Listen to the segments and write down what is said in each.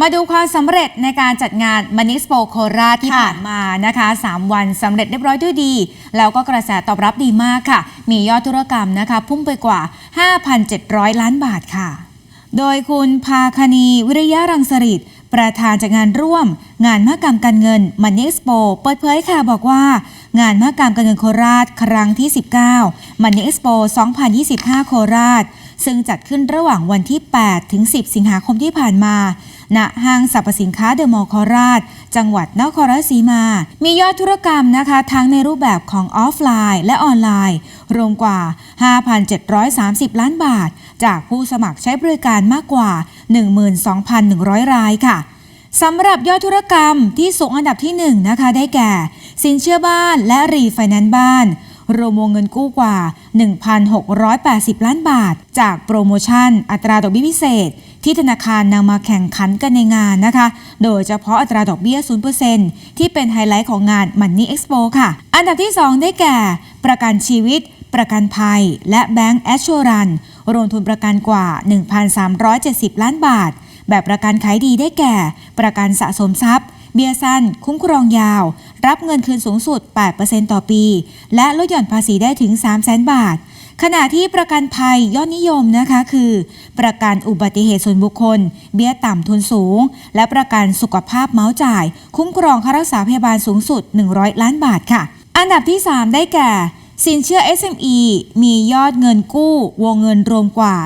มาดูความสำเร็จในการจัดงานมันิสโปโคราชที่ค่ะผ่านมานะคะ 3 วันสำเร็จเรียบร้อยด้วยดี แล้วก็กระแสตอบรับดีมากค่ะ มียอดธุรกรรมนะคะ พุ่งไปกว่า 5,700 ล้านบาทค่ะ โดยคุณพาคณีวิริยะรังสริตประธานจากงานร่วม งานมหกรรมการเงินมันนี่ e โปเปิดเผยค่ะบอกว่า งานมหกรรมการเงินโคราช ครั้งที่ 19มันนี่ e โป2025 โคราช ซึ่งจัดขึ้นระหว่างวันที่ 8 ถึง 10 สิงหาคมที่ผ่านมา ณ ห้างสรรพสินค้าเดอะมอลล์โคราช จังหวัดนครราชสีมา มียอดธุรกรรมนะคะทั้งในรูปแบบของออฟไลน์และออนไลน์ รวมกว่า 5,730 ล้านบาท จากผู้สมัครใช้บริการมากกว่า 12,100 รายค่ะสำหรับยอดธุรกรรมที่สูงอันดับที่1นะคะได้แก่ สินเชื่อบ้านและรีไฟแนนซ์บ้าน รวมวงเงินกู้กว่า 1,680 ล้านบาท จากโปรโมชั่น อัตราดอกเบี้ยพิเศษ ที่ธนาคารนำมาแข่งขันกันในงานนะคะ โดยเฉพาะอัตราดอกเบี้ย 0%ที่เป็นไฮไลท์ของงาน Money Expo ค่ะ อันดับที่ 2 ได้แก่ ประกันชีวิต ประกันภัย และแบงก์แอชชรันรวมทุนประกันกว่า 1,370 ล้านบาท แบบประกันขายดีได้แก่ ประกันสะสมทรัพย์ เบียสั้น คุ้มครองยาว รับเงินคืนสูงสุด 8%ต่อปี และลดหย่อนภาษีได้ถึง 300,000 บาท ขณะที่ประกันภัยยอดนิยมนะคะคือ ประกันอุบัติเหตุส่วนบุคคล เบี้ยต่ำทุนสูง และประกันสุขภาพเมาส์จ่าย คุ้มครองค่ารักษาพยาบาลสูงสุด 100 ล้านบาทค่ะ อันดับที่ 3 ได้แก่สินเชื่อ SME มียอดเงินกู้ วงเงินรวมกว่า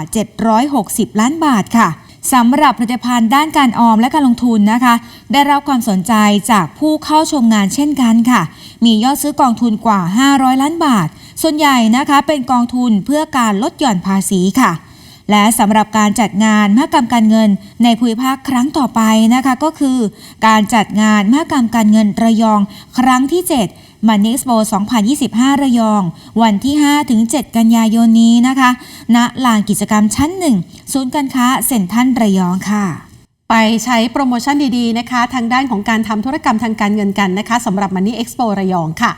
760 ล้านบาทค่ะ สำหรับผลิตภัณฑ์ด้านการออมและการลงทุนนะคะ ได้รับความสนใจจากผู้เข้าชมงานเช่นกันค่ะ มียอดซื้อกองทุนกว่า 500 ล้านบาท ส่วนใหญ่นะคะเป็นกองทุนเพื่อการลดหย่อนภาษีค่ะ และสำหรับการจัดงานมหกรรมการเงิน ในภูมิภาคครั้งต่อไปนะคะ ก็คือ การจัดงานมหกรรมการเงินระยองครั้งที่ 7 มันนิสโบ2025 ระยอง วันที่5ถึง7กันยายนนี้นะคะ ณ ลานกิจกรรมชั้น 1 ศูนย์การค้าเซ็นทรัลระยองค่ะไปใช้โปรโมชั่นดี ๆ นะคะ ทางด้านของการทำธุรกรรมทางการเงินกันนะคะสำหรับ Money Expo ระยองค่ะ